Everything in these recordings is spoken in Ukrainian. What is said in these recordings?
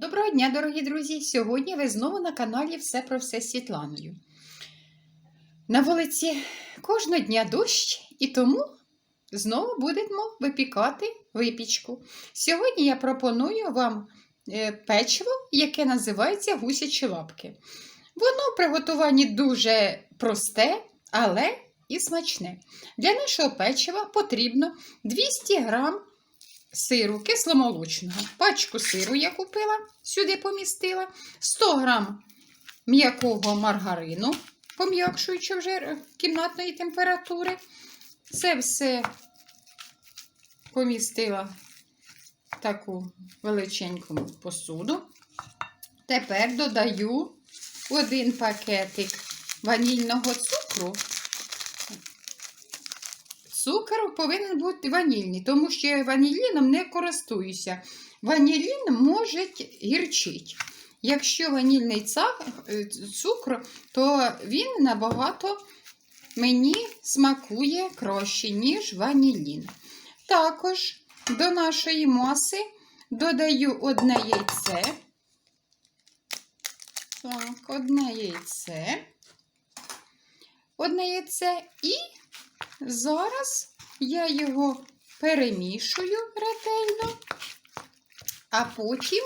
Доброго дня, дорогі друзі! Сьогодні ви знову на каналі Все про все з Світланою. На вулиці кожного дня дощ, і тому знову будемо випікати випічку. Сьогодні я пропоную вам е, печиво, яке називається гусячі лапки. Воно в приготуванні дуже просте, але і смачне. Для нашого печива потрібно 200 грам сиру кисломолочного. Пачку сиру я купила, сюди помістила, 100 грам м'якого маргарину, пом'якшуючи вже кімнатної температури. Це все помістила в таку величеньку посуду. Тепер додаю один пакетик ванільного цукру. Цукор повинен бути ванільний, тому що я ваніліном не користуюся. Ванілін може гірчити. Якщо ванільний цукор, то він набагато мені смакує краще, ніж ванілін. Також до нашої маси додаю одне яйце. Так, одне яйце. Одне яйце і Зараз я його перемішую ретельно, а потім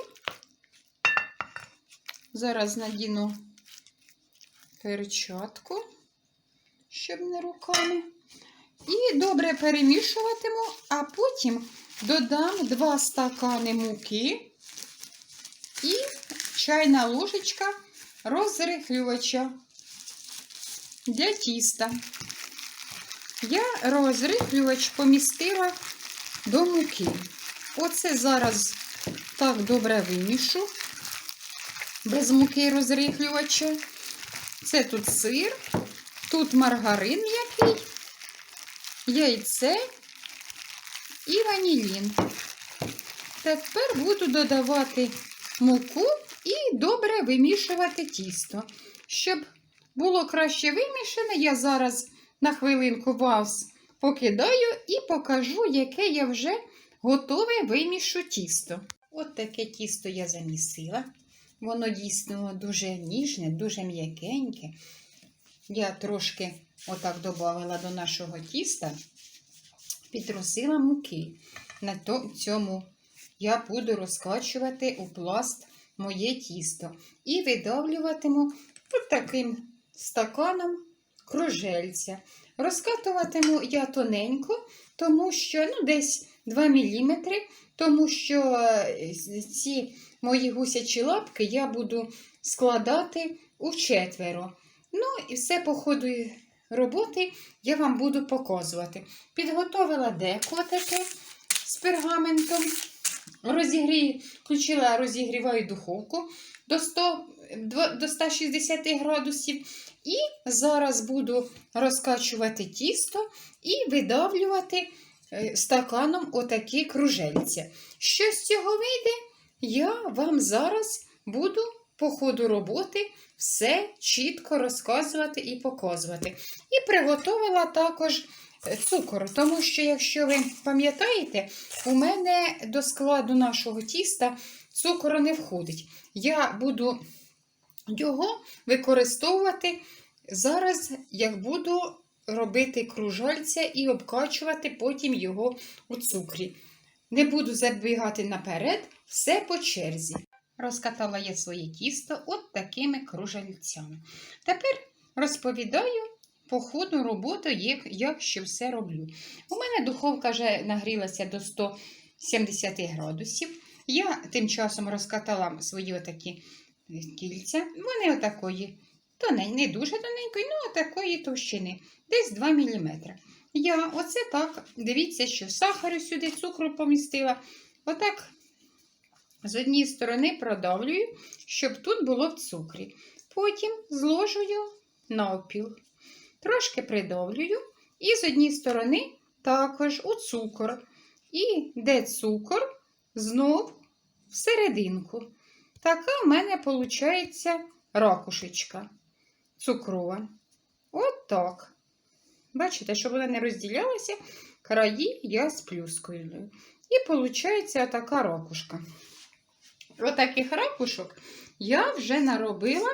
зараз надіну перчатку, щоб не руками. І добре перемішуватиму, а потім додам 2 стакани муки і чайна ложечка розрихлювача для тіста. Я розрихлювач помістила до муки. Оце зараз так добре вимішу, без муки розрихлювача. Це тут сир, тут маргарин який, яйце і ванілін. Тепер буду додавати муку і добре вимішувати тісто. Щоб було краще вимішане, я зараз на хвилинку вас покидаю і покажу, яке я вже готове вимішу тісто. От таке тісто я замісила. Воно дійсно дуже ніжне, дуже м'якеньке. Я трошки отак додала до нашого тіста, підросила муки. На цьому я буду розкачувати у пласт моє тісто. І видавлюватиму таким стаканом кружельця. Розкатуватиму я тоненько, тому що ну, десь 2 мм, тому що е, ці мої гусячі лапки я буду складати у четверо. Ну, і все по ходу роботи я вам буду показувати. Підготовила деко таке з пергаментом. Розігрію, включила розігріваю духовку до 100, до 160 градусів. І зараз буду розкачувати тісто і видавлювати е, стаканом отакі кружельця. Що з цього вийде, я вам зараз буду по ходу роботи все чітко розказувати і показувати. І приготувала також цукор, тому що, якщо ви пам'ятаєте, у мене до складу нашого тіста цукор не входить. Я буду його використовувати зараз, як буду робити кружальця і обкачувати потім його у цукрі. Не буду забігати наперед, все по черзі. Розкатала я своє тісто от такими кружальцями. Тепер розповідаю по ходу роботи, як, як що все роблю. У мене духовка вже нагрілася до 170 градусів. Я тим часом розкатала свої отакі кільця. Вони отакої, тонень, не дуже тоненької, ну отакої товщини, десь 2 мм. Я оце так, дивіться, що сахару сюди, цукру помістила. Отак з однієї сторони продавлюю, щоб тут було в цукрі. Потім зложую навпіл. Трошки придавлюю, і з однієї сторони також у цукор. І де цукор, знов всерединку. Така в мене виходить ракушечка цукрова. От так. Бачите, щоб вона не розділялася, краї я сплюскую. І виходить така ракушка. отаких ракушок я вже наробила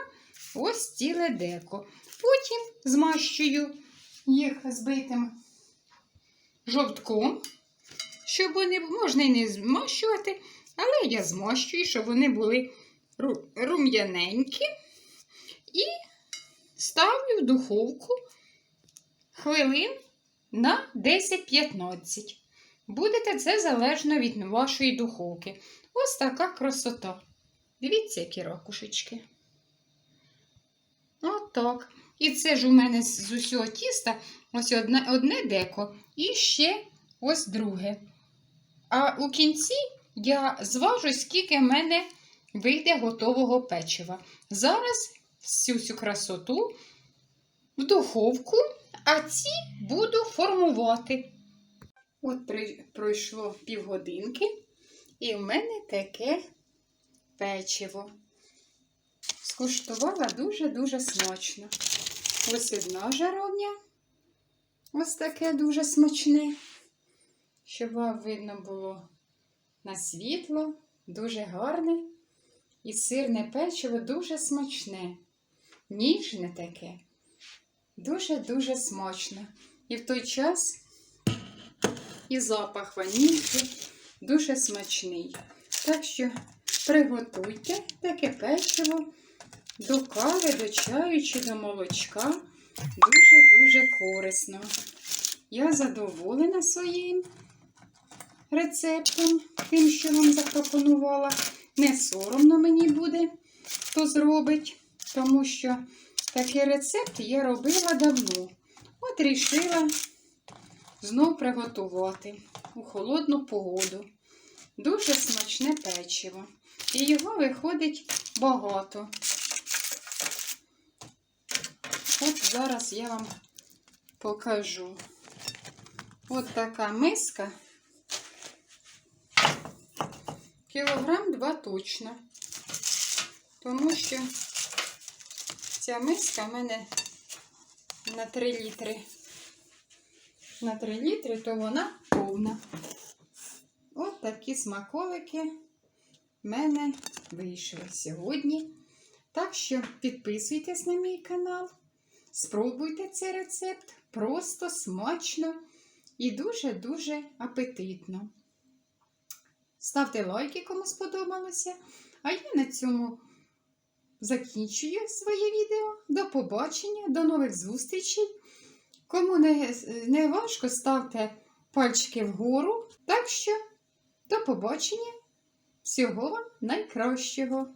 ось ціле деко. Потім змащую їх збитим жовтком, щоб вони можна і не змащувати, але я змащую, щоб вони були рум'яненькі. І ставлю в духовку хвилин на 10-15. Будете це залежно від вашої духовки. Ось така красота. Дивіться, які ракушечки. Отак. І це ж у мене з усього тіста ось одне, одне деко і ще ось друге. А у кінці я зважу, скільки в мене вийде готового печива. Зараз всю цю красоту в духовку, а ці буду формувати. От пройшло півгодинки, і в мене таке печиво. Скуштувала дуже-дуже смачно. Ось одна жаровня. Ось таке дуже смачне. Щоб вам видно було на світло, дуже гарне. І сирне печиво дуже смачне. Ніжне таке. Дуже-дуже смачно. І в той час і запах ванільки дуже смачний. Так що приготуйте таке печиво до кави, до чаю чи до молочка. Дуже-дуже корисно. Я задоволена своїм рецептом, тим, що вам запропонувала. Не соромно мені буде, хто зробить, тому що такий рецепт я робила давно. От рішила знов приготувати у холодну погоду. Дуже смачне печиво. І його виходить багато. От зараз я вам покажу. От така миска. Кілограм два точно. Тому що ця миска в мене на 3 літри. На 3 літри, то вона повна. От такі смаколики в мене вийшли сьогодні. Так що підписуйтесь на мій канал, спробуйте цей рецепт. Просто смачно і дуже-дуже апетитно. Ставте лайки, кому сподобалося. А я на цьому закінчую своє відео. До побачення, до нових зустрічей. Кому не, не важко, ставте пальчики вгору. Так що, до побачення. Всього вам найкращого!